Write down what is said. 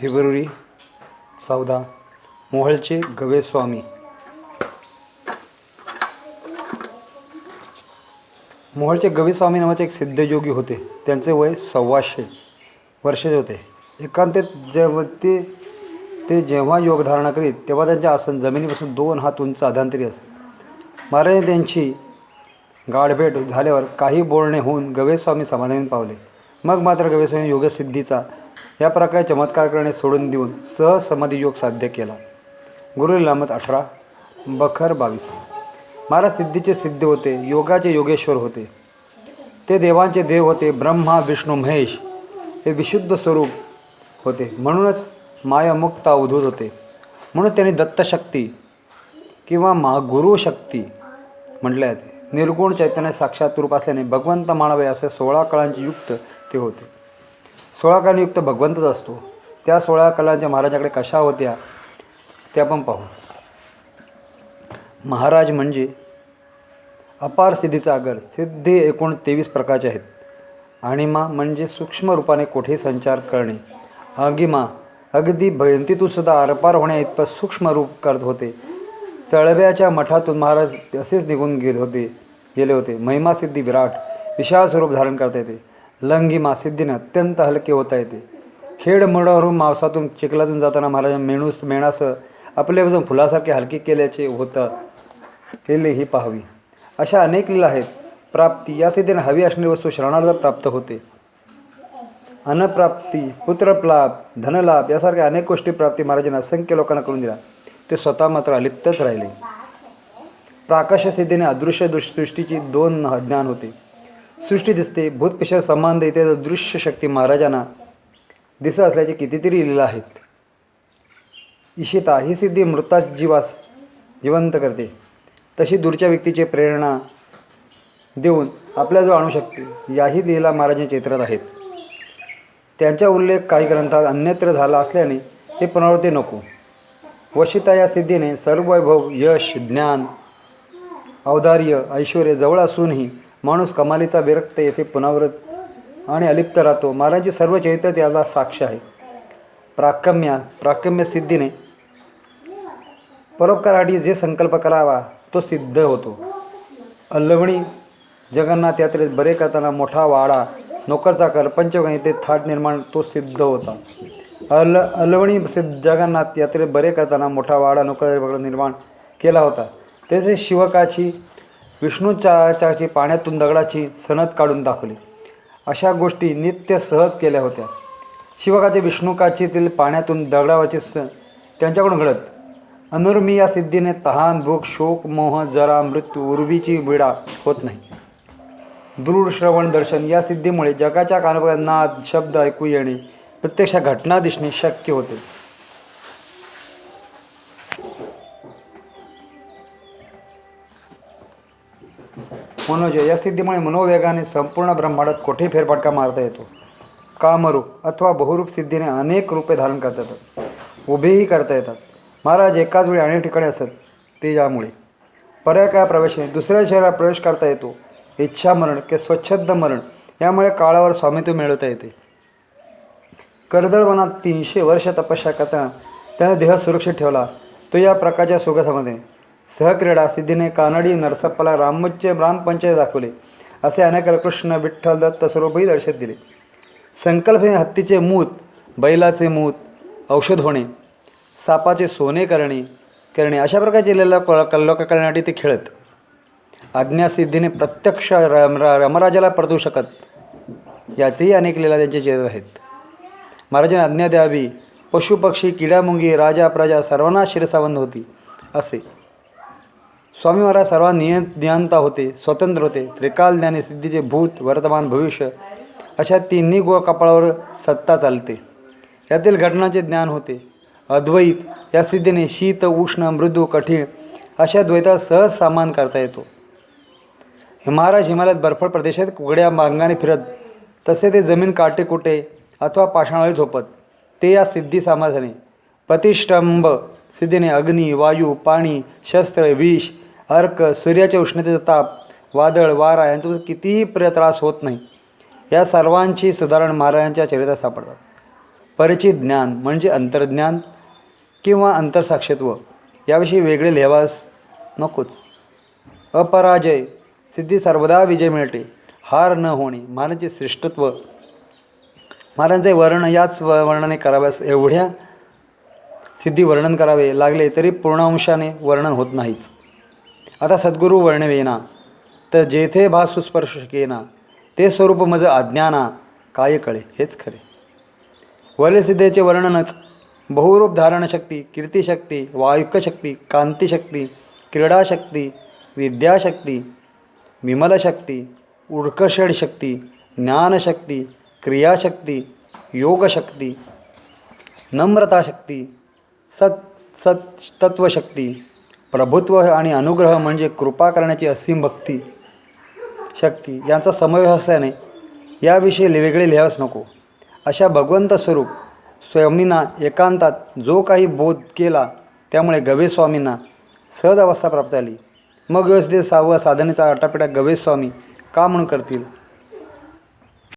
February चौदा. मोहळचे गवेस्वामी मोहळचे गवेस्वामी नावाचे एक सिद्धयोगी होते. त्यांचे वय सव्वाशे वर्षाचे होते. एकांतेत जेव्हा ते ते जेव्हा योगधारणा करीत तेव्हा त्यांचे आसन जमिनीपासून दोन हात उंच अधांतरी असे. महाराजांनी त्यांची गाढभेट झाल्यावर काही बोलणे होऊन गवेस्वामी समाधानी पावले. मग मात्र गवेस्वामी योगसिद्धीचा या प्रकारे चमत्कार करणे सोडून देऊन सहज समाधी योग साध्य केला. गुरु लामत अठरा बखर बावीस. महाराज सिद्धीचे सिद्ध होते योगाचे योगेश्वर होते. ते देवांचे देव होते ब्रह्मा विष्णू महेश. हे विशुद्ध स्वरूप होते. म्हणूनच मायामुक्त अवधूत होते. म्हणून त्यांनी दत्तशक्ती किंवा मा गुरुशक्ती म्हटले जाते. निर्गुण चैतन्य साक्षात रूप असल्याने भगवंत मानावे असे सोळा कळांचे युक्त ते होते. सोळा कालयुक्त भगवंतच असतो. त्या सोळा कलांच्या महाराजाकडे कशा होत्या त्या पण पाहू. महाराज म्हणजे अपार सिद्धीचा आगर सिद्धी एकूण तेवीस प्रकारचे आहेत. आणिमा म्हणजे सूक्ष्म रूपाने कोठे संचार करणे. अगिमा अगदी भयंतीतूनसुद्धा आरपार होण्या इतपत सूक्ष्म रूप करत होते. चळव्याच्या मठातून महाराज असेच निघून गेले होते गेले होते. महिमा सिद्धी विराट विशाल स्वरूप धारण करता येते. लंगिमा मासिद्धीनं अत्यंत हलके होता येते. खेड मुळावरून मावसातून चिखलातून जाताना महाराज मेणूस मेणासं आपले वजन फुलासारखे हलके केल्याचे होतं. केले ही पाहावी. अशा अनेक लीला आहेत. प्राप्ती या सिद्धीने हवी असणारी वस्तू शरणार्थ प्राप्त होते. अनप्राप्ती पुत्रप्लाभ धनलाभ यासारख्या अनेक गोष्टी प्राप्ती महाराजांनी असंख्य लोकांना करून दिला ते स्वतः मात्र अलिप्तच राहिले. प्राकाश सिद्धीने अदृश्य दृष्टीची दोन ज्ञान होते. सृष्टी दिसते भूतपेशा संबंध इत्यादी दृश्य शक्ती महाराजांना दिसत असल्याचे कितीतरी लिहिलं आहेत इशिता ही सिद्धी मृताच जीवास जिवंत करते. तशी दूरच्या व्यक्तीची प्रेरणा देऊन आपल्याजवळ आणू शकते याही लीला महाराजांच्या चित्रात आहेत. त्यांचा उल्लेख काही ग्रंथात अन्यत्र झाला असल्याने हे पुनरावृत्ती नको. वशिता या सिद्धीने सर्व वैभव यश ज्ञान औदार्य ऐश्वर जवळ असूनही माणूस कमालीचा विरक्त येथे पुनरावृत आणि अलिप्त राहतो. महाराजची सर्व चरित्र त्याला साक्ष आहे. प्राकम्या प्राकम्य सिद्धीने परोपकारासाठी जे संकल्प करावा तो सिद्ध होतो. अल्लवणी जगन्नाथ यात्रेत बरे करताना मोठा वाडा नोकरचाकर पंचगण येथे थाट निर्माण तो सिद्ध होता. अल अल्लवणी सिद्ध जगन्नाथ यात्रेत बरे करताना मोठा वाडा नोकर निर्माण केला होता. तेथे शिवकाची विष्णूचाची पाण्यातून दगडाची सनद काढून दाखवली. अशा गोष्टी नित्य सहज केल्या होत्या. शिवकाचे विष्णुकाचीतील पाण्यातून दगडावरचे स त्यांच्याकडून घडत. अनुर्मी या सिद्धीने तहान भूक शोक मोह जरा मृत्यू उर्वीची विडा होत नाही. दृढ श्रवण दर्शन या सिद्धीमुळे जगाच्या कानपर्यंत नाद शब्द ऐकू येणे प्रत्यक्ष घटना दिसणे शक्य होते. मनोजय या सिद्धीमुळे मनोवेगाने संपूर्ण ब्रह्मांडात कोठे फेरफटका मारता येतो कामरूप अथवा बहुरूप सिद्धीने अनेक रूपे धारण करता येतात उभेही करता येतात महाराज एकाच वेळी अनेक ठिकाणी असत ते यामुळे पर्याय काय प्रवेशाने दुसऱ्या शहरात प्रवेश करता येतो इच्छा मरण किंवा स्वच्छंद मरण यामुळे काळावर स्वामित्व मिळवता येते कर्दळवनात तीनशे वर्ष तपस्या करताना त्याने देह सुरक्षित ठेवला तो या प्रकारच्या सुगासामध्ये सहक्रीडा सिद्धीने कानडी नरसप्पाला रामोच्चे रामपंचायत दाखवले असे अनेक कृष्ण विठ्ठल दत्त स्वरूपही दर्शक दिले. संकल्पने हत्तीचे मूत बैलाचे मूत औषध होणे सापाचे सोने करणे करणे अशा प्रकारचे लिहिलेल्या कल्लोक करण्यासाठी ते खेळत. आज्ञासिद्धीने प्रत्यक्ष रम रामराजाला रमराजाला परतू शकत याचेही अनेक लीला त्यांचे चेत आहेत. महाराजांनी आज्ञा द्यावी पशुपक्षी किडामुंगी राजा प्रजा सर्वांना शिरसावंत होती असे. स्वामी महाराज सर्व निय नियंता होते स्वतंत्र होते. त्रिकाल ज्ञाने सिद्धीचे भूत वर्तमान भविष्य अशा तिन्ही गो कपाळावर सत्ता चालते. यातील घटनाचे ज्ञान होते. अद्वैत या सिद्धीने शीत उष्ण मृदू कठीण अशा द्वैतात सहज सामान करता येतो. महाराज हिमालयात बर्फळ प्रदेशात उघड्या मांगाने फिरत तसे ते जमीन काटेकुटे अथवा पाषाणावर झोपत. ते या सिद्धी सामर्थ्याने प्रतिष्ठंभ सिद्धीने अग्नी वायू पाणी शस्त्र विष अर्क सूर्याच्या उष्णतेचा ताप वादळ वारा यांचा कितीही प्र त्रास होत नाही. या सर्वांची सुधारण महाराजांच्या चरित्रात सापडतात. परिचित ज्ञान म्हणजे अंतर्ज्ञान किंवा अंतरसाक्षित्व. याविषयी वेगळे लिहावास नकोच. अपराजय सिद्धी सर्वदा विजय मिळते. हार न होणे महाराजांचे श्रेष्ठत्व. महाराजांचे वर्णन याच व- वर्णने कराव्यास एवढ्या सिद्धी वर्णन करावे लागले तरी पूर्णांशाने वर्णन होत नाहीच. आता सद्गुरू वर्णवेना तर जेथे भासुस्पर्श केना ते स्वरूप मज अज्ञाना काय कळे हेच खरे. वलसिद्धेचे वर्णनच बहुरूप धारणशक्ती कीर्तिशक्ती वायुक्यशक्ती कांतिशक्ती क्रीडाशक्ती विद्याशक्ती विमलशक्ती उडकषड शक्ती ज्ञानशक्ती क्रियाशक्ती योगशक्ती नम्रताशक्ती सत सत तत्वशक्ती प्रभुत्व आणि अनुग्रह म्हणजे कृपा करण्याची असीम भक्ती शक्ती यांचा समावेश असल्याने याविषयी वेगळे लिहावच नको. अशा भगवंत स्वरूप स्वामींना एकांतात जो काही बोध केला त्यामुळे गवेस्वामींना सहज अवस्था प्राप्त झाली. मग व्यवस्थित सावं साधनेचा आटापिटा गवेस्वामी का म्हणून करतील?